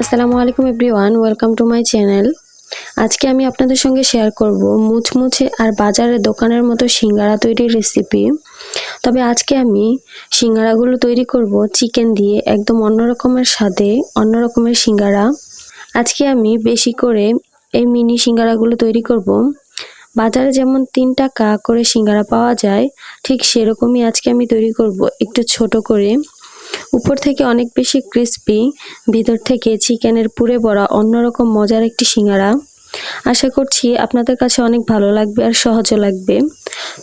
আসসালামু আলাইকুম everyone, welcome to my channel. আজকে আমি আপনাদের সঙ্গে শেয়ার করব মুচমুচে আর বাজারের দোকানের মতো সিঙ্গারা তৈরির রেসিপি তবে আজকে আমি সিঙ্গারাগুলো তৈরি করব চিকেন দিয়ে, একদম অন্য রকমের স্বাদে, অন্য রকমের সিঙ্গারা। আজকে আমি বেশি করে এই মিনি সিঙ্গারাগুলো তৈরি করব। বাজারে যেমন তিন টাকা করে সিঙ্গারা পাওয়া যায়, ঠিক সেরকমই আজকে আমি তৈরি করব একটু ছোট করে। উপর থেকে অনেক বেশি ক্রিস্পি ভিতর থেকে চিকেনের পুরে বড়া অন্যরকম মজার একটি সিঙ্গারা। আশা করছি আপনাদের কাছে অনেক ভালো লাগবে আর সহজও লাগবে।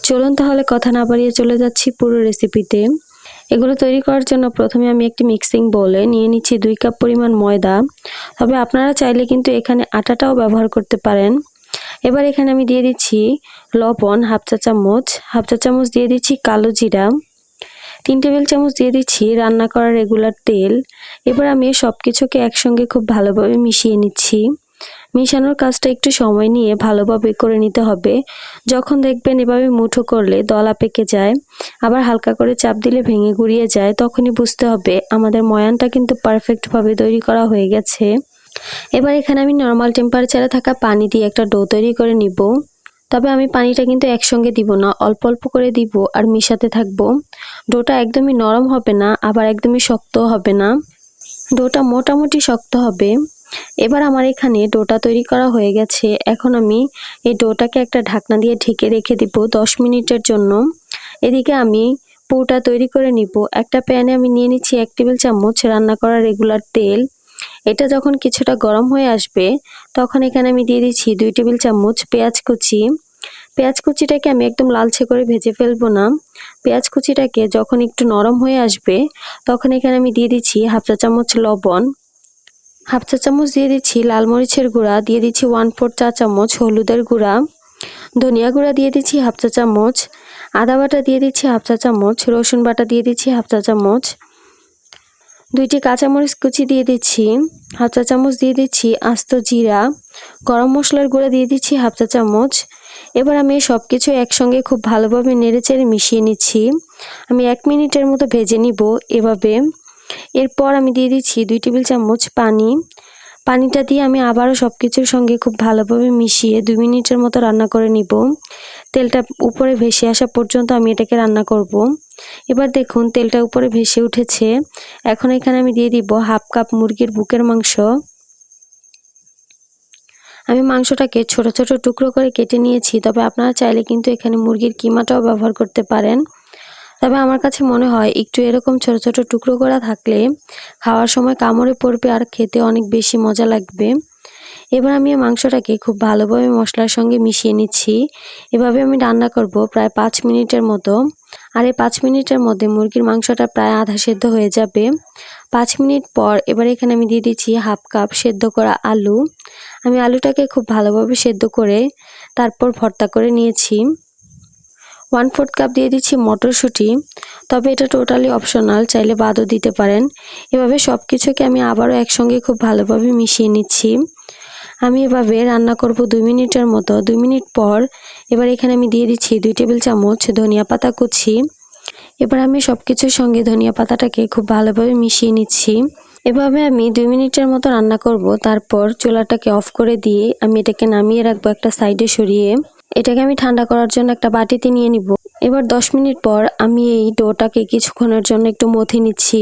চলুন তাহলে কথা না বাড়িয়ে চলে যাচ্ছি পুরো রেসিপিতে এগুলো তৈরি করার জন্য প্রথমে আমি একটি মিক্সিং বলে নিয়ে নিচ্ছি দুই কাপ পরিমাণ ময়দা। তবে আপনারা চাইলে কিন্তু এখানে আটাটাও ব্যবহার করতে পারেন। এবার এখানে আমি দিয়ে দিচ্ছি লবণ হাফ চা চামচ হাফ চা চামচ দিয়ে দিচ্ছি কালো জিরা। তিন টেবিল চামচ দিয়ে দিচ্ছি রান্না করা রেগুলার তেল। এবার আমি সব কিছুকে একসঙ্গে খুব ভালোভাবে মিশিয়ে নিচ্ছি। মিশানোর কাজটা একটু সময় নিয়ে ভালোভাবে করে নিতে হবে। যখন দেখবেন এভাবে মুঠো করলে দলা পেকে যায়, আবার হালকা করে চাপ দিলে ভেঙে গুড়িয়ে যায়, তখনই বুঝতে হবে আমাদের ময়ানটা কিন্তু পারফেক্টভাবে তৈরি করা হয়ে গেছে। এবার এখানে আমি নর্মাল টেম্পারেচারে থাকা পানি দিয়ে একটা ডো তৈরি করে নিব। তবে আমি পানিটা কিন্তু একসঙ্গে দিব না, অল্প অল্প করে দিব আর মিশাতে থাকব। ডোটা একদমই নরম হবে না, আবার একদমই শক্ত হবে না। ডোটা মোটামুটি শক্ত হবে। এবার আমার এখানে ডোটা তৈরি করা হয়ে গেছে। এখন আমি এই ডোটাকে একটা ঢাকনা দিয়ে ঢেকে রেখে দিব দশ মিনিটের জন্য। এদিকে আমি পুটা তৈরি করে নিব। একটা প্যানে আমি নিয়ে নিচ্ছি এক টেবিল চামচ রান্না করা রেগুলার তেল। এটা যখন কিছুটা গরম হয়ে আসবে, তখন এখানে আমি দিয়ে দিচ্ছি দুই টেবিল চামচ পেঁয়াজ কুচি। পেঁয়াজ কুচিটাকে আমি একদম লালচে করে ভেজে ফেলব না। পেঁয়াজ কুচিটাকে যখন একটু নরম হয়ে আসবে, তখন এখানে আমি দিয়ে দিচ্ছি হাফ চা চামচ লবণ। হাফ চা চামচ দিয়ে দিচ্ছি লাল মরিচের গুঁড়া, দিয়ে দিচ্ছি ওয়ান ফোর চা চামচ হলুদের গুঁড়া। ধনিয়া গুঁড়া দিয়ে দিচ্ছি হাফ চা চামচ। আদা বাটা দিয়ে দিচ্ছি হাফ চা চামচ। রসুন বাটা দিয়ে দিচ্ছি হাফ চা চামচ। দুইটি কাঁচামরিচ কুচি দিয়ে দিচ্ছি, হাফ চা চামচ দিয়ে দিচ্ছি আস্ত জিরা, গরম মশলার গুঁড়া দিয়ে দিচ্ছি হাফ চা চামচ। এবার আমি সব কিছু একসঙ্গে খুব ভালোভাবে নেড়েচেড়ে মিশিয়ে নিচ্ছি। আমি এক মিনিটের মতো ভেজে নিব এভাবে। এরপর আমি দিয়ে দিচ্ছি দুই টেবিল চামচ পানি। পানিটা দিয়ে আমি আবারও সব কিছুর সঙ্গে খুব ভালোভাবে মিশিয়ে দুই মিনিটের মতো রান্না করে নিব। তেলটা উপরে ভেসে আসা পর্যন্ত আমি এটাকে রান্না করব। এবার দেখুন, তেলটা উপরে ভেসে উঠেছে। এখন এখানে আমি দিয়ে দিব হাফ কাপ মুরগির বুকের মাংস। আমি মাংসটাকে ছোট ছোট টুকরো করে কেটে নিয়েছি, তবে আপনারা চাইলে কিন্তু এখানে মুরগির কিমাটাও ব্যবহার করতে পারেন। তবে আমার কাছে মনে হয়, একটু এরকম ছোট ছোট টুকরো করা থাকলে খাওয়ার সময় কামড়ে পড়বে আর খেতে অনেক বেশি মজা লাগবে। এবার আমি মাংসটাকে খুব ভালোভাবে মশলার সঙ্গে মিশিয়ে নিচ্ছি। এভাবে আমি রান্না করব প্রায় পাঁচ মিনিটের মতো। আর এই পাঁচ মিনিটের মধ্যে মুরগির মাংসটা প্রায় আধা সেদ্ধ হয়ে যাবে। পাঁচ মিনিট পর এবার এখানে আমি দিয়ে দিচ্ছি হাফ কাপ সেদ্ধ করা আলু। আমি আলুটাকে খুব ভালোভাবে সেদ্ধ করে তারপর ভর্তা করে নিয়েছি। ওয়ান ফোর্থ কাপ দিয়ে দিচ্ছি মটরশুঁটি। তবে এটা টোটালি অপশনাল, চাইলে বাদও দিতে পারেন। এভাবে সব কিছুকে আমি আবারও একসঙ্গে খুব ভালোভাবে মিশিয়ে নিচ্ছি। আমি এভাবে রান্না করব দুই মিনিটের মতো। দুই মিনিট পর এবার এখানে আমি দিয়ে দিচ্ছি দুই টেবিল চামচ ধনিয়া পাতা কুচি। এবার আমি সব কিছুর সঙ্গে ধনিয়া পাতাটাকে খুব ভালোভাবে মিশিয়ে নিচ্ছি। এভাবে আমি দুই মিনিটের মতো রান্না করব। তারপর চুলাটাকে অফ করে দিয়ে আমি এটাকে নামিয়ে রাখব একটা সাইডে সরিয়ে। এটাকে আমি ঠান্ডা করার জন্য একটা বাটিতে নিয়ে নিব। এবার দশ মিনিট পর আমি এই ডোটাকে কিছুক্ষণের জন্য একটু মথে নিচ্ছি।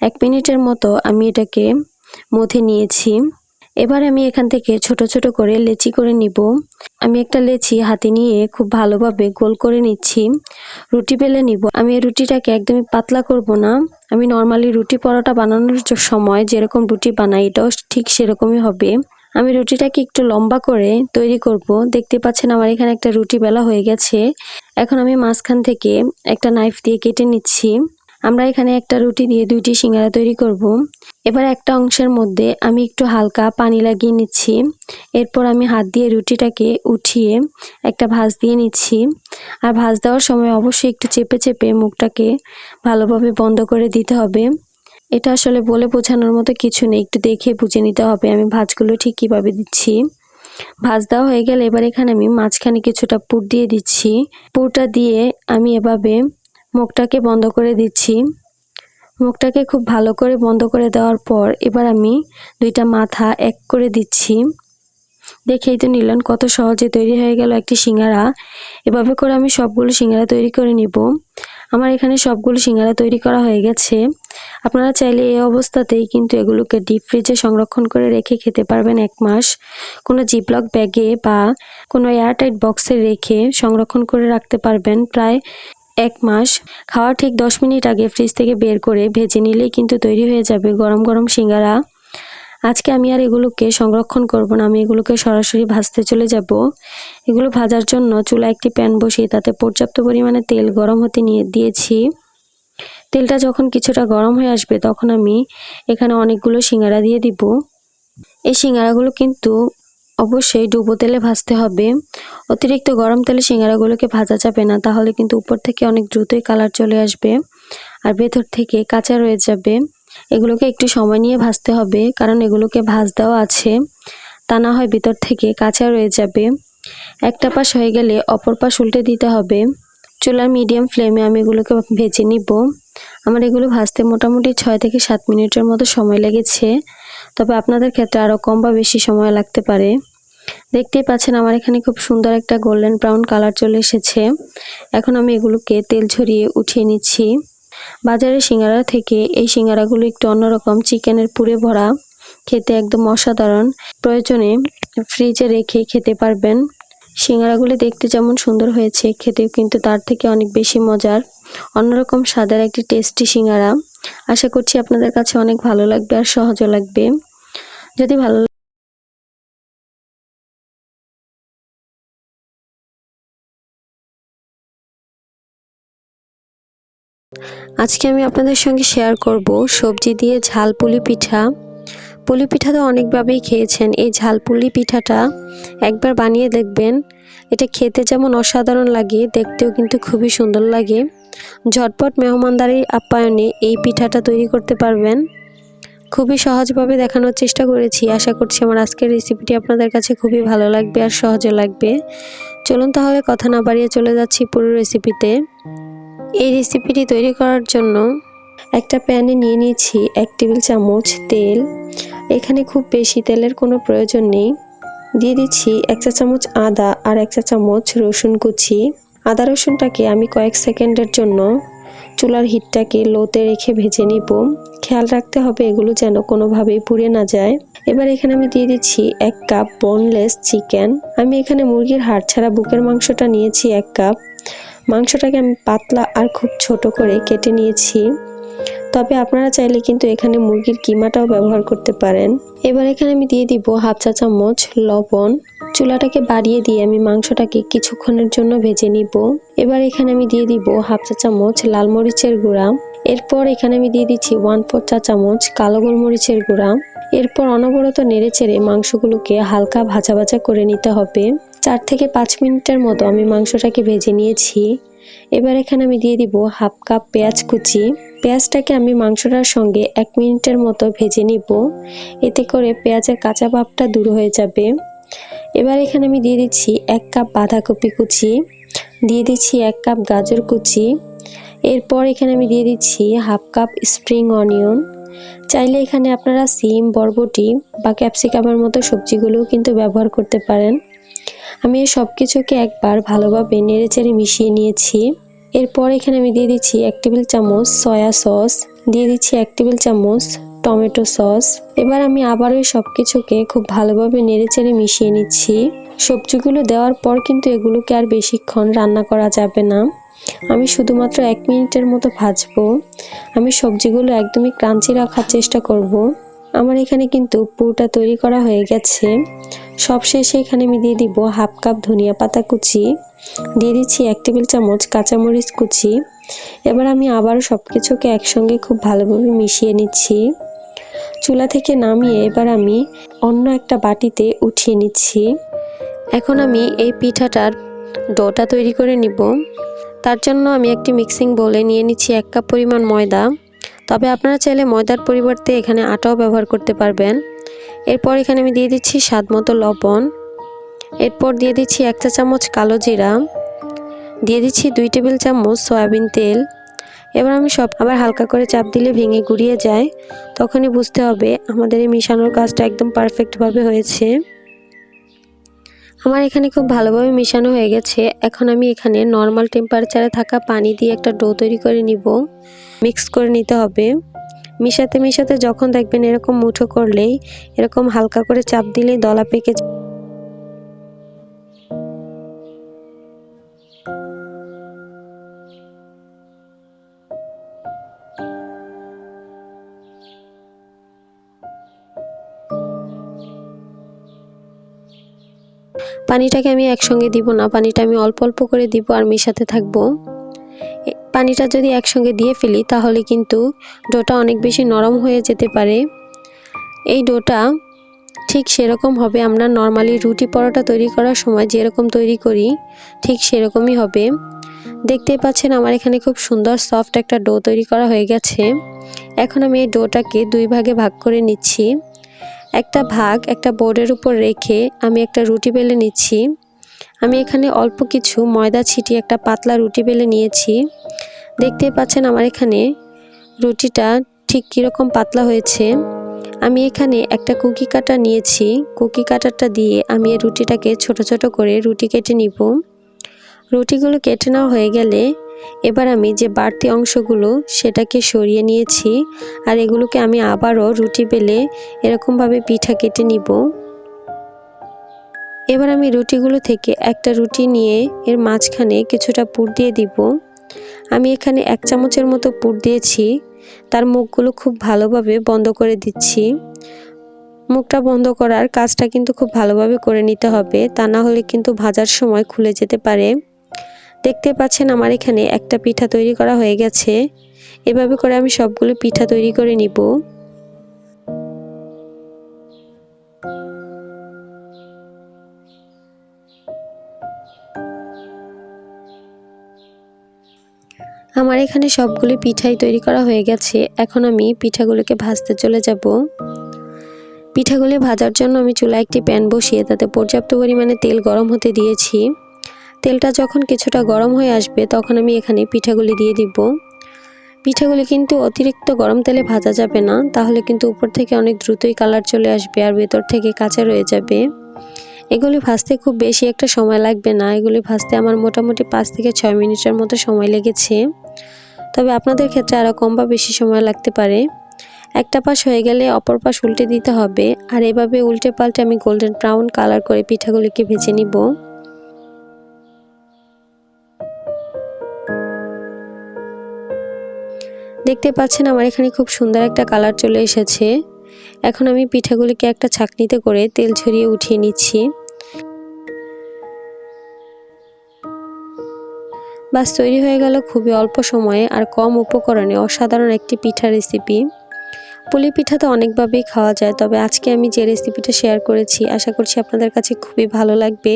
এক মিনিটের মতো আমি এটাকে মথে নিয়েছি। এবার আমি এখান থেকে ছোট ছোট করে লেচি করে নিব। আমি একটা লেচি হাতে নিয়ে খুব ভালোভাবে গোল করে নিচ্ছি। রুটি বেলে নিব। আমি এই রুটিটাকে একদমই পাতলা করব না। আমি নর্মালি রুটি পরোটা বানানোর সময় যেরকম রুটি বানাই, এটাও ঠিক সেরকমই হবে। আমি রুটিটাকে একটু লম্বা করে তৈরি করব। দেখতে পাচ্ছেন আমার এখানে একটা রুটি বেলা হয়ে গেছে। এখন আমি মাঝখান থেকে একটা নাইফ দিয়ে কেটে নিচ্ছি। আমরা এখানে একটা রুটি দিয়ে দুইটি সিঙ্গারা তৈরি করব। এবার একটা অংশের মধ্যে আমি একটু হালকা পানি লাগিয়ে নিচ্ছি। এরপর আমি হাত দিয়ে রুটিটাকে উঠিয়ে একটা ভাজ দিয়ে নিচ্ছি। আর ভাজ দেওয়ার সময় অবশ্যই একটু চেপে চেপে মুখটাকে ভালোভাবে বন্ধ করে দিতে হবে। এটা আসলে বলে বোঝানোর মতো কিছু নেই। একটু দেখে বুঝে নিতে হবে আমি ভাজগুলো ঠিক কীভাবে দিচ্ছি। ভাজ দেওয়া হয়ে গেলে এবার এখানে আমি মাঝখানে কিছুটা পুর দিয়ে দিচ্ছি। পুরটা দিয়ে আমি এভাবে মুখটাকে বন্ধ করে দিচ্ছি। মুখটাকে খুব ভালো করে বন্ধ করে দেওয়ার পর এবার আমি দুইটা মাথা এক করে দিচ্ছি। দেখেই তো নিলেন কত সহজে তৈরি হয়ে গেল একটি সিঙ্গারা। এভাবে করে আমি সবগুলো সিঙ্গারা তৈরি করে নিব। আমার এখানে সবগুলো সিঙ্গারা তৈরি করা হয়ে গেছে। আপনারা চাইলে এই অবস্থাতেই কিন্তু এগুলোকে ডিপ ফ্রিজে সংরক্ষণ করে রেখে খেতে পারবেন এক মাস। কোনো জিপলক ব্যাগে বা কোনো এয়ারটাইট বক্সে রেখে সংরক্ষণ করে রাখতে পারবেন। প্রায় এক মাস। খাওয়ার ঠিক দশ মিনিট আগে ফ্রিজ থেকে বের করে ভেজে নিলেই কিন্তু তৈরি হয়ে যাবে গরম গরম সিঙ্গারা। আজকে আমি আর এগুলোকে সংরক্ষণ করব না, আমি এগুলোকে সরাসরি ভাজতে চলে যাব। এগুলো ভাজার জন্য চুলা একটি প্যান বসিয়ে তাতে পর্যাপ্ত পরিমাণে তেল গরম হতে নিয়ে দিয়েছি। তেলটা যখন কিছুটা গরম হয়ে আসবে তখন আমি এখানে অনেকগুলো সিঙ্গারা দিয়ে দিব। এই সিঙ্গারাগুলো কিন্তু অবশ্যই ডুবো তেলে ভাজতে হবে। অতিরিক্ত গরম তেলে সিঙ্গারাগুলোকে ভাজা যাবে না, তাহলে কিন্তু উপর থেকে অনেক দ্রুতই কালার চলে আসবে আর ভেতর থেকে কাঁচা রয়ে যাবে। এগুলোকে একটু সময় নিয়ে ভাজতে হবে, কারণ এগুলোকে ভাজ দেওয়া আছে। তা না হয় ভিতর থেকে কাঁচা রয়ে যাবে। একটা পাশ হয়ে গেলে অপর পাশ উল্টে দিতে হবে। চুলার মিডিয়াম ফ্লেমে আমি এগুলোকে ভেজে নিব। আমার এগুলো ভাজতে মোটামুটি ছয় থেকে সাত মিনিটের মতো সময় লেগেছে। তবে আপনাদের ক্ষেত্রে আরও কম বা বেশি সময় লাগতে পারে। দেখতেই পাচ্ছেন আমার এখানে খুব সুন্দর একটা গোল্ডেন ব্রাউন কালার চলে এসেছে। এখন আমি এগুলোকে তেল ঝরিয়ে উঠিয়ে নিচ্ছি। বাজারের সিঙ্গারা থেকে এই সিঙ্গারাগুলো একটু অন্যরকম, চিকেনের পুরে ভরা, খেতে একদম অসাধারণ। প্রয়োজনে ফ্রিজে রেখে খেতে পারবেন। সিঙ্গারাগুলি দেখতে যেমন সুন্দর হয়েছে, খেতেও কিন্তু তার থেকে অনেক বেশি মজার। অন্যরকম স্বাদের একটি টেস্টি সিঙ্গারা। আশা করছি আপনাদের কাছে অনেক ভালো লাগবে আর সহজও লাগবে। যদি ভালো আজকে আমি আপনাদের সঙ্গে শেয়ার করব সবজি দিয়ে ঝাল পুলি পিঠা। পুলি পিঠা তো অনেকভাবেই খেয়েছেন। এই ঝাল পুলি পিঠাটা একবার বানিয়ে দেখবেন। এটা খেতে যেমন অসাধারণ লাগে, দেখতেও কিন্তু খুবই সুন্দর লাগে। ঝটপট মেহমানদারির আপ্যায়নে এই পিঠাটা তৈরি করতে পারবেন। খুবই সহজভাবে দেখানোর চেষ্টা করেছি। আশা করছি আমার আজকের রেসিপিটি আপনাদের কাছে খুবই ভালো লাগবে আর সহজে লাগবে। চলুন তাহলে কথা না বাড়িয়ে চলে যাচ্ছি পুরো রেসিপিতে এই রেসিপিটি তৈরি করার জন্য একটা প্যানে নিয়ে নিয়েছি এক টেবিল চামচ তেল। এখানে খুব বেশি তেলের কোনো প্রয়োজন নেই। দিয়ে দিচ্ছি এক চা চামচ আদা আর এক চা চামচ রসুন কুচি। আদা রসুনটাকে আমি কয়েক সেকেন্ডের জন্য চুলার হিটটাকে লোতে রেখে ভেজে নিব। খেয়াল রাখতে হবে এগুলো যেন কোনোভাবেই পুড়ে না যায়। এবার এখানে আমি দিয়ে দিচ্ছি এক কাপ বোনলেস চিকেন আমি এখানে মুরগির হাড় ছাড়া বুকের মাংসটা নিয়েছি এক কাপ। মাংসটাকে আমি পাতলা আর খুব ছোট করে কেটে নিয়েছি। তবে আপনারা চাইলে কিন্তু এখানে মুরগির কিমাটাও ব্যবহার করতে পারেন। এবার এখানে আমি দিয়ে দিব হাফ চা চামচ লবণ। চুলাটাকে বাড়িয়ে দিয়ে আমি মাংসটাকে কিছুক্ষণের জন্য ভেজে নিব। এবার এখানে আমি দিয়ে দিব হাফ চা চামচ লাল মরিচের গুঁড়া। এরপর এখানে আমি দিয়ে দিচ্ছি ওয়ান ফোর চা চামচ কালো গোলমরিচের গুঁড়া। এরপর অনবরত নেড়ে চেড়ে মাংসগুলোকে হালকা ভাজা ভাজা করে নিতে হবে। চার থেকে পাঁচ মিনিটের মতো আমি মাংসটাকে ভেজে নিয়েছি। এবার এখানে আমি দিয়ে দিব হাফ কাপ পেঁয়াজ কুচি। পেঁয়াজটাকে আমি মাংসটার সঙ্গে এক মিনিটের মতো ভেজে নিব। এতে করে পেঁয়াজের কাঁচা ভাবটা দূর হয়ে যাবে। এবার এখানে আমি দিয়ে দিচ্ছি এক কাপ বাঁধাকপি কুচি, দিয়ে দিচ্ছি এক কাপ গাজর কুচি। এরপর এখানে আমি দিয়ে দিচ্ছি হাফ কাপ স্প্রিং অনিয়ন। চাইলে এখানে আপনারা সিম, বরবটি বা ক্যাপসিকামের মতো সবজিগুলোও কিন্তু ব্যবহার করতে পারেন। আমি সব কিছুকে একবার ভালোভাবে নেড়েচেড়ে মিশিয়ে নিয়েছি। এরপর এখানে আমি দিয়ে দিচ্ছি এক টেবিল চামচ সয়া সস, দিয়ে দিচ্ছি এক টেবিল চামচ টমেটো সস। এবার আমি আবার ওই সব কিছুকে খুব ভালোভাবে নেড়েচেড়ে মিশিয়ে নিচ্ছি। সবজিগুলো দেওয়ার পর কিন্তু এগুলোকে আর বেশিক্ষণ রান্না করা যাবে না। আমি শুধুমাত্র এক মিনিটের মতো ভাজবো। আমি সবজিগুলো একদমই ক্রাঞ্চি রাখার চেষ্টা করব। আমার এখানে কিন্তু পুরোটা তৈরি করা হয়ে গেছে। সবশেষে এখানে আমি দিয়ে দিব হাফ কাপ ধনিয়া পাতা কুচি, দিয়ে দিচ্ছি এক টেবিল চামচ কাঁচামরিচ কুচি। এবার আমি আবারও সব কিছুকে একসঙ্গে খুব ভালোভাবে মিশিয়ে নিচ্ছি। চুলা থেকে নামিয়ে এবার আমি অন্য একটা বাটিতে উঠিয়ে নিচ্ছি। এখন আমি এই পিঠাটার ডোটা তৈরি করে নিব। তার জন্য আমি একটি মিক্সিং বলে নিয়ে নিচ্ছি এক কাপ পরিমাণ ময়দা। তবে আপনারা চাইলে ময়দার পরিবর্তে এখানে আটাও ব্যবহার করতে পারবেন। এরপর এখানে আমি দিয়ে দিচ্ছি স্বাদ মতো লবণ। এরপর দিয়ে দিচ্ছি এক চা চামচ কালো জিরা। দিয়ে দিচ্ছি দুই টেবিল চামচ সয়াবিন তেল। এবার আমি সব আবার হালকা করে চাপ দিলে ভেঙে গুড়িয়ে যায়। তখনই বুঝতে হবে আমাদের এই মিশানোর কাজটা একদম পারফেক্টভাবে হয়েছে। আমার এখানে খুব ভালোভাবে মিশানো হয়ে গেছে। এখন আমি এখানে নর্মাল টেম্পারেচারে থাকা পানি দিয়ে একটা ডো তৈরি করে নিব। মিক্স করে নিতে হবে। মিশাতে মিশাতে যখন দেখবেন এরকম মুঠো করলেই এরকম হালকা করে চাপ দিলেই দলা পেকে পানিটাকে আমি একসঙ্গে দিব না, পানিটা আমি অল্প অল্প করে দিব আর মিশাতে থাকব। পানিটা যদি একসঙ্গে দিয়ে ফেলি তাহলে কিন্তু ডোটা অনেক বেশি নরম হয়ে যেতে পারে। এই ডোটা ঠিক সেরকম হবে, আমরা নর্মালি রুটি পরোটা তৈরি করার সময় যেরকম তৈরি করি, ঠিক সেরকমই হবে। দেখতেই পাচ্ছেন আমার এখানে খুব সুন্দর সফট একটা ডো তৈরি করা হয়ে গেছে। এখন আমি এই ডোটাকে দুই ভাগে ভাগ করে নিচ্ছি। একটা ভাগ একটা বোর্ডের উপর রেখে আমি একটা রুটি বেলে নিচ্ছি। আমি এখানে অল্প কিছু ময়দা ছিটিয়ে একটা পাতলা রুটি বেলে নিয়েছি। দেখতেই পাচ্ছেন আমার এখানে রুটিটা ঠিক কীরকম পাতলা হয়েছে। আমি এখানে একটা কুকি কাটা নিয়েছি। কুকি কাটারটা দিয়ে আমি এই রুটিটাকে ছোট ছোট করে রুটি কেটে নিব। রুটিগুলো কেটে নেওয়া হয়ে গেলে এবার আমি যে বাড়তি অংশগুলো সেটাকে সরিয়ে নিয়েছি আর এগুলোকে আমি আবারও রুটি বেলে এরকমভাবে পিঠা কেটে নিব। এবার আমি রুটিগুলো থেকে একটা রুটি নিয়ে এর মাঝখানে কিছুটা পুর দিয়ে দিব। আমি এখানে এক চামচের মতো পুর দিয়েছি। তার মুখগুলো খুব ভালোভাবে বন্ধ করে দিচ্ছি। মুখটা বন্ধ করার কাজটা কিন্তু খুব ভালোভাবে করে নিতে হবে। তা না হলে কিন্তু ভাজার সময় খুলে যেতে পারে। দেখতে পাচ্ছেন আমার এখানে একটা পিঠা তৈরি করা হয়ে গেছে। এভাবে করে আমি সবগুলো পিঠা তৈরি করে নিব। আমার এখানে সবগুলি পিঠাই তৈরি করা হয়ে গেছে। এখন আমি পিঠাগুলোকে ভাজতে চলে যাব। পিঠাগুলি ভাজার জন্য আমি চুলায় একটি প্যান বসিয়ে তাতে পর্যাপ্ত পরিমাণে তেল গরম হতে দিয়েছি। তেলটা যখন কিছুটা গরম হয়ে আসবে, তখন আমি এখানে পিঠাগুলি দিয়ে দিব। পিঠাগুলি কিন্তু অতিরিক্ত গরম তেলে ভাজা যাবে না, তাহলে কিন্তু উপর থেকে অনেক দ্রুতই কালার চলে আসবে আর ভেতর থেকে কাঁচা রয়ে যাবে। এগুলি ভাজতে খুব বেশি একটা সময় লাগবে না, এগুলি ভাজতে আমার মোটামুটি পাঁচ থেকে ছয় মিনিটের মতো সময় লেগেছে। তবে আপনাদের ক্ষেত্রে আরও কম বা বেশি সময় লাগতে পারে। একটা পাশ হয়ে গেলে অপর পাশ উল্টে দিতে হবে, আর এভাবে উল্টে পাল্টে আমি গোল্ডেন ব্রাউন কালার করে পিঠাগুলিকে ভেজে নিব। দেখতে পাচ্ছেন আমার এখানে খুব সুন্দর একটা কালার চলে এসেছে। এখন আমি পিঠাগুলিকে একটা ছাকনিতে করে তেল ছড়িয়ে উঠিয়ে নিচ্ছি। বাস, তৈরি হয়ে গেল খুবই অল্প সময়ে আর কম উপকরণে অসাধারণ একটি পিঠা রেসিপি পুলি পিঠা তো অনেকভাবেই খাওয়া যায়, তবে আজকে আমি যে রেসিপিটা শেয়ার করেছি, আশা করছি আপনাদের কাছে খুবই ভালো লাগবে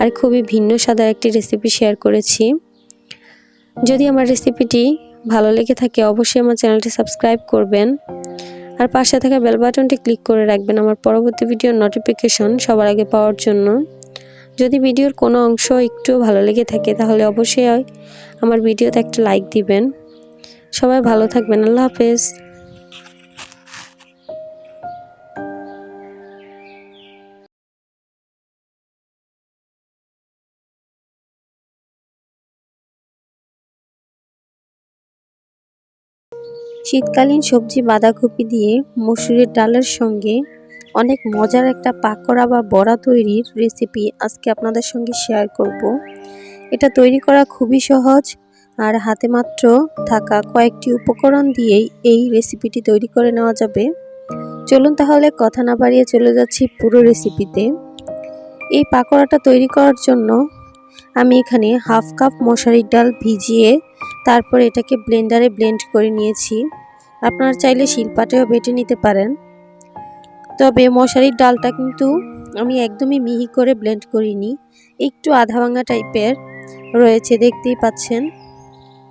আর খুবই ভিন্ন স্বাদের একটি রেসিপি শেয়ার করেছি। যদি আমার রেসিপিটি ভালো লেগে থাকে অবশ্যই আমার চ্যানেলটি সাবস্ক্রাইব করবেন। আর পাশে থাকা বেল বাটনটি ক্লিক করে রাখবেন আমার পরবর্তী ভিডিওর নোটিফিকেশন সবার আগে পাওয়ার জন্য। যদি ভিডিওর কোনো অংশ একটু ভালো লেগে থাকে, তাহলে অবশ্যই আমার ভিডিওতে একটা লাইক দিবেন। সবাই ভালো থাকবেন, আল্লাহ হাফেজ। শীতকালীন সবজি বাঁধাকপি দিয়ে মসুরের ডালের সঙ্গে অনেক মজার একটা পাকোড়া বা বড়া তৈরির রেসিপি আজকে আপনাদের সঙ্গে শেয়ার করব। এটা তৈরি করা খুবই সহজ আর হাতে মাত্র থাকা কয়েকটি উপকরণ দিয়েই এই রেসিপিটি তৈরি করে নেওয়া যাবে। চলুন তাহলে কথা না বাড়িয়ে চলে যাচ্ছি পুরো রেসিপিতে এই পাকোড়াটা তৈরি করার জন্য আমি এখানে হাফ কাপ মশারির ডাল ভিজিয়ে তারপর এটাকে ব্লেন্ডারে ব্লেন্ড করে নিয়েছি। আপনারা চাইলে শিলপাটেও বেটে নিতে পারেন। তবে মশারির ডালটা কিন্তু আমি একদমই মিহি করে ব্লেন্ড করিনি। একটু আধা ভাঙা টাইপের রয়েছে, দেখতেই পাচ্ছেন।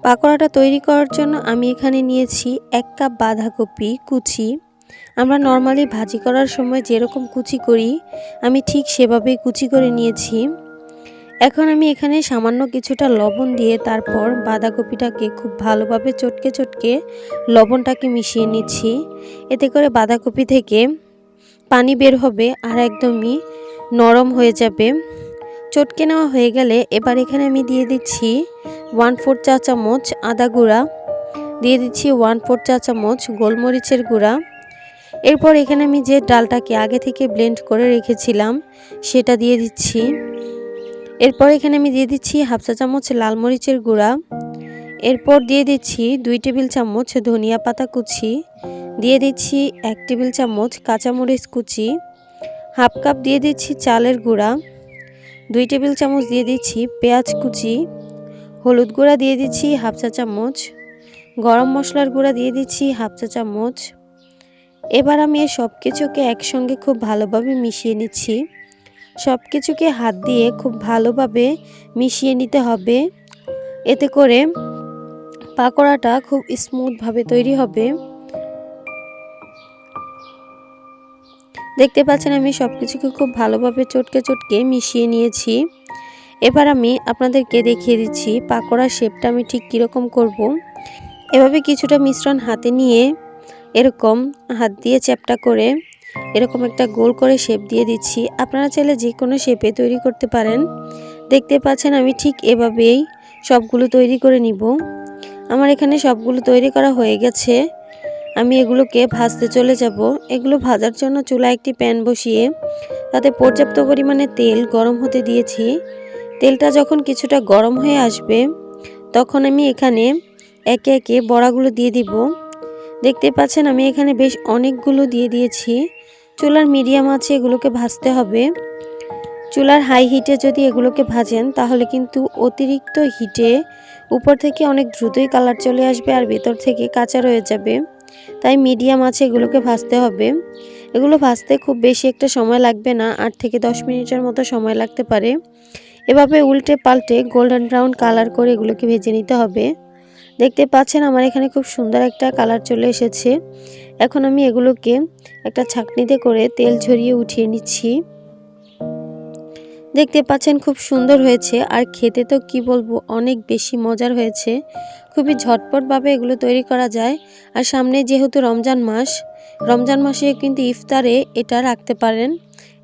পাকোড়াটা তৈরি করার জন্য আমি এখানে নিয়েছি এক কাপ বাঁধাকপি কুচি। আমরা নর্মালি ভাজি করার সময় যেরকম কুচি করি, আমি ঠিক সেভাবেই কুচি করে নিয়েছি। এখন আমি এখানে সামান্য কিছুটা লবণ দিয়ে তারপর বাঁধাকপিটাকে খুব ভালোভাবে চটকে চটকে লবণটাকে মিশিয়ে নিচ্ছি। এতে করে বাঁধাকপি থেকে পানি বের হবে আর একদমই নরম হয়ে যাবে। চটকে নেওয়া হয়ে গেলে এবার এখানে আমি দিয়ে দিচ্ছি ওয়ান ফোর চা চামচ আদা গুঁড়া, দিয়ে দিচ্ছি ওয়ান ফোর চা চামচ গোলমরিচের গুঁড়া। এরপর এখানে আমি যে ডালটাকে আগে থেকে ব্লেন্ড করে রেখেছিলাম, সেটা দিয়ে দিচ্ছি। এরপর এখানে আমি দিয়ে দিচ্ছি হাফ চা চামচ লাল মরিচের গুঁড়া। এরপর দিয়ে দিচ্ছি দুই টেবিল চামচ ধনিয়া পাতা কুচি। দিয়ে দিচ্ছি এক টেবিল চামচ কাঁচামরিচ কুচি। হাফ কাপ দিয়ে দিচ্ছি চালের গুঁড়া। দুই টেবিল চামচ দিয়ে দিচ্ছি পেঁয়াজ কুচি। হলুদ গুঁড়া দিয়ে দিচ্ছি হাফ চা চামচ। গরম মশলার গুঁড়া দিয়ে দিচ্ছি হাফ চা চামচ। এবার আমি সব কিছুকে একসঙ্গে খুব ভালোভাবে মিশিয়ে নিচ্ছি। সব কিছুকে হাত দিয়ে খুব ভালোভাবে মিশিয়ে নিতে হবে। এতে করে পাকোড়াটা খুব স্মুথভাবে তৈরি হবে। দেখতে পাচ্ছেন আমি সব কিছুকে খুব ভালোভাবে চটকে চটকে মিশিয়ে নিয়েছি। এবার আমি আপনাদেরকে দেখিয়ে দিচ্ছি পাকোড়ার শেপটা আমি ঠিক কীরকম করব। এভাবে কিছুটা মিশ্রণ হাতে নিয়ে এরকম হাত দিয়ে চ্যাপটা করে এরকম একটা গোল করে শেপ দিয়ে দিচ্ছি। আপনারা চাইলে যে কোনো শেপে তৈরি করতে পারেন। দেখতে পাচ্ছেন আমি ঠিক এভাবেই সবগুলো তৈরি করে নিব। আমার এখানে সবগুলো তৈরি করা হয়ে গেছে। আমি এগুলোকে ভাজতে চলে যাব। এগুলো ভাজার জন্য চুলা একটি প্যান বসিয়ে তাতে পর্যাপ্ত পরিমাণে তেল গরম হতে দিয়েছি। তেলটা যখন কিছুটা গরম হয়ে আসবে, তখন আমি এখানে একে একে বড়াগুলো দিয়ে দিব। দেখতে পাচ্ছেন আমি এখানে বেশ অনেকগুলো দিয়ে দিয়েছি। চুলার মিডিয়াম আছে, এগুলোকে ভাজতে হবে। চুলার হাই হিটে যদি এগুলোকে ভাজেন, তাহলে কিন্তু অতিরিক্ত হিটে উপর থেকে অনেক দ্রুতই কালার চলে আসবে আর ভেতর থেকে কাঁচা রয়ে যাবে। তাই মিডিয়াম আছে, এগুলোকে ভাজতে হবে। এগুলো ভাজতে খুব বেশি একটা সময় লাগবে না, আট থেকে দশ মিনিটের মতো সময় লাগতে পারে। এভাবে উল্টে পাল্টে গোল্ডেন ব্রাউন কালার করে এগুলোকে ভেজে নিতে হবে। দেখতে পাচ্ছেন, আমার এখানে খুব সুন্দর একটা কালার চলে এসেছে। এখন আমি এগুলোকে একটা ছাকনিতে করে তেল ঝরিয়ে উঠিয়ে নিচ্ছি। দেখতে পাচ্ছেন খুব সুন্দর হয়েছে। আর খেতে তো কি বলব, অনেক বেশি মজার হয়েছে। খুবই ঝটপটভাবে এগুলো তৈরি করা যায়। আর সামনে যেহেতু রমজান মাস, রমজান মাসে কিন্তু ইফতারে এটা রাখতে পারেন।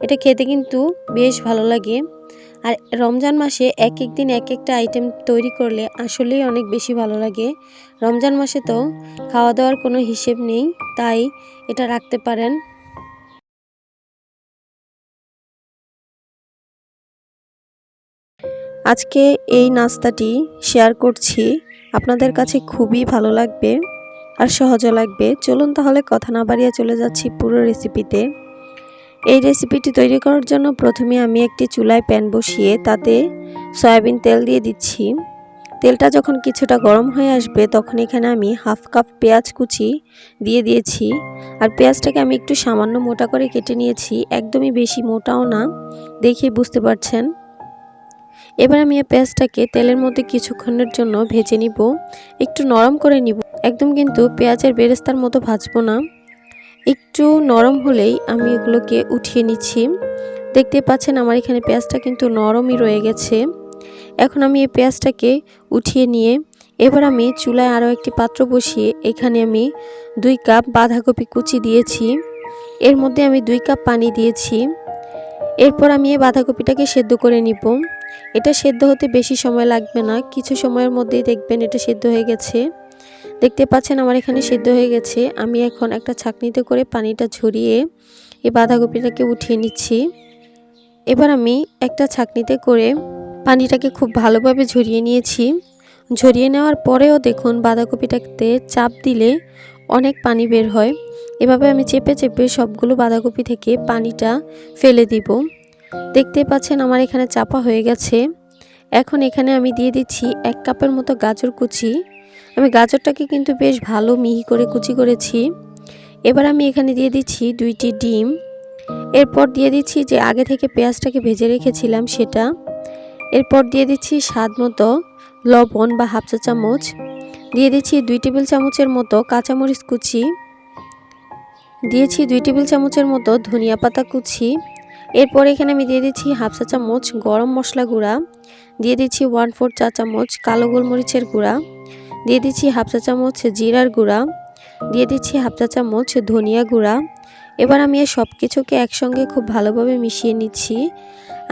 এটা খেতে কিন্তু বেশ ভালো লাগে। আর রমজান মাসে এক এক দিন এক একটা আইটেম তৈরি করলে আসলেই অনেক বেশি ভালো লাগে। রমজান মাসে তো খাওয়া দাওয়ার কোনো হিসেব নেই, তাই এটা রাখতে পারেন। আজকে এই নাস্তাটি শেয়ার করছি। আপনাদের কাছে খুবই ভালো লাগবে আর সহজও লাগবে। চলুন তাহলে কথা না বাড়িয়ে চলে যাচ্ছি পুরো রেসিপিতে এই রেসিপিটি তৈরি করার জন্য প্রথমে আমি একটি চুলায় প্যান বসিয়ে তাতে সয়াবিন তেল দিয়ে দিচ্ছি। তেলটা যখন কিছুটা গরম হয়ে আসবে, তখন এখানে আমি হাফ কাপ পেঁয়াজ কুচি দিয়ে দিয়েছি। আর পেঁয়াজটাকে আমি একটু সামান্য মোটা করে কেটে নিয়েছি, একদমই বেশি মোটাও না দেখে বুঝতে পারছেন। এবার আমি এই পেঁয়াজটাকে তেলের মধ্যে কিছুক্ষণের জন্য ভেজে নিব। একটু নরম করে নিব। একদম কিন্তু পেঁয়াজের বেরেস্তার মতো ভাজবো না। একটু নরম হলেই আমি এগুলোকে উঠিয়ে নিচ্ছি। দেখতে পাচ্ছেন আমার এখানে পেঁয়াজটা কিন্তু নরমই রয়ে গেছে। এখন আমি এই পেঁয়াজটাকে উঠিয়ে নিয়ে এবার আমি চুলায় আরও একটি পাত্র বসিয়ে এখানে আমি দুই কাপ বাঁধাকপি কুচি দিয়েছি। এর মধ্যে আমি দুই কাপ পানি দিয়েছি। এরপর আমি এই বাঁধাকপিটাকে সেদ্ধ করে নিব। এটা সেদ্ধ হতে বেশি সময় লাগবে না। কিছু সময়ের মধ্যেই দেখবেন এটা সেদ্ধ হয়ে গেছে। দেখতে পাচ্ছেন আমার এখানে সেদ্ধ হয়ে গেছে। আমি এখন একটা ছাকনিতে করে পানিটা ঝরিয়ে এই বাঁধাকপিটাকে উঠিয়ে নিচ্ছি। এবার আমি একটা ছাকনিতে করে পানিটাকে খুব ভালোভাবে ঝরিয়ে নিয়েছি। ঝরিয়ে নেওয়ার পরেও দেখুন বাঁধাকপিটাতে চাপ দিলে অনেক পানি বের হয়। এভাবে আমি চেপে চেপে সবগুলো বাঁধাকপি থেকে পানিটা ফেলে দিব। দেখতে পাচ্ছেন আমার এখানে চাপা হয়ে গেছে। এখন এখানে আমি দিয়ে দিচ্ছি এক কাপের মতো গাজর কুচি। আমি গাজরটাকে কিন্তু বেশ ভালো মিহি করে কুচি করেছি। এবার আমি এখানে দিয়ে দিচ্ছি দুইটি ডিম। এরপর দিয়ে দিচ্ছি যে আগে থেকে পেঁয়াজটাকে ভেজে রেখেছিলাম সেটা। এরপর দিয়ে দিচ্ছি স্বাদ মতো লবণ বা হাফ চা চামচ। দিয়ে দিচ্ছি দুই টেবিল চামচের মতো কাঁচামরিচ কুচি। দিয়েছি দুই টেবিল চামচের মতো ধনিয়া পাতা কুচি। এরপর এখানে আমি দিয়ে দিচ্ছি হাফ চা চামচ গরম মশলা গুঁড়া। দিয়ে দিচ্ছি ওয়ান ফোর চা চামচ কালো গোলমরিচের গুঁড়া। দিয়ে দিচ্ছি হাফ চা চামচ জিরার গুঁড়া, দিয়ে দিচ্ছি হাফ চা চামচ ধনিয়া গুঁড়া। এবার আমি এই সব কিছুকে একসঙ্গে খুব ভালোভাবে মিশিয়ে নিচ্ছি।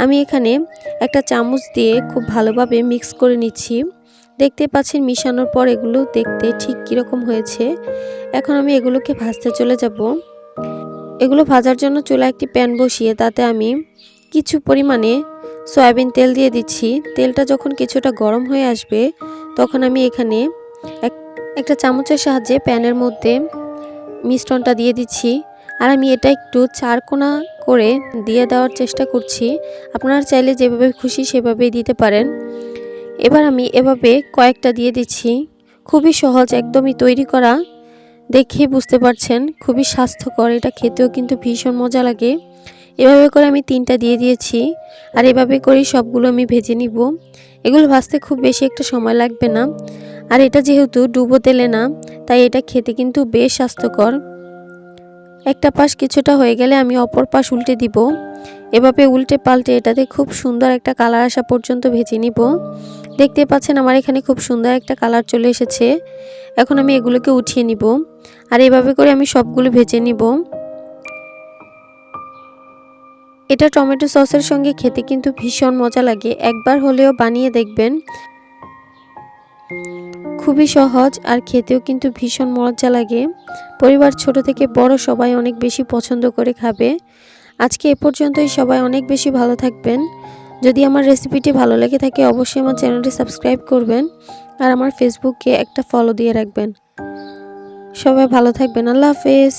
আমি এখানে একটা চামচ দিয়ে খুব ভালোভাবে মিক্স করে নিচ্ছি। দেখতে পাচ্ছেন মিশানোর পর এগুলো দেখতে ঠিক কীরকম হয়েছে। এখন আমি এগুলোকে ভাজতে চলে যাব। এগুলো ভাজার জন্য চুলা একটি প্যান বসিয়ে তাতে আমি কিছু পরিমাণে সয়াবিন তেল দিয়ে দিচ্ছি। তেলটা যখন কিছুটা গরম হয়ে আসবে তখন আমি এখানে একটা চামচের সাহায্যে প্যানের মধ্যে মিশ্রণটা দিয়ে দিচ্ছি। আর আমি এটা একটু চারকোনা করে দিয়ে দেওয়ার চেষ্টা করছি। আপনারা চাইলে যেভাবে খুশি সেভাবেই দিতে পারেন। এবার আমি এভাবে কয়েকটা দিয়ে দিচ্ছি। খুবই সহজ, একদমই তৈরি করা। দেখেই বুঝতে পারছেন, খুবই স্বাস্থ্যকর। এটা খেতেও কিন্তু ভীষণ মজা লাগে। এভাবে করে আমি তিনটা দিয়ে দিয়েছি। আর এভাবে করেই সবগুলো আমি ভেজে নিব। এগুলো ভাজতে খুব বেশি একটা সময় লাগবে না। আর এটা যেহেতু ডুবো তেলে না, তাই এটা খেতে কিন্তু বেশ স্বাস্থ্যকর। একটা পাশ কিছুটা হয়ে গেলে আমি অপর পাশ উল্টে দিব। এভাবে উল্টে পাল্টে এটাতে খুব সুন্দর একটা কালার আসা পর্যন্ত ভেজে নিব। দেখতে পাচ্ছেন আমার এখানে খুব সুন্দর একটা কালার চলে এসেছে। এখন আমি এগুলোকে উঠিয়ে নিব। আর এভাবে করে আমি সবগুলো ভেজে নিব। এটা টমেটো সসের সঙ্গে খেতে কিন্তু ভীষণ মজা লাগে। একবার হলেও বানিয়ে দেখবেন। খুবই সহজ আর খেতেও কিন্তু ভীষণ মজা লাগে। পরিবার ছোট থেকে বড় সবাই অনেক বেশি পছন্দ করে খাবে। আজকে এ পর্যন্তই, সবাই অনেক বেশি ভালো থাকবেন। যদি আমার রেসিপিটি ভালো লেগে থাকে, অবশ্যই আমার চ্যানেলটি সাবস্ক্রাইব করবেন আর আমার ফেসবুককে একটা ফলো দিয়ে রাখবেন। সবাই ভালো থাকবেন। আল্লাহ হাফেজ।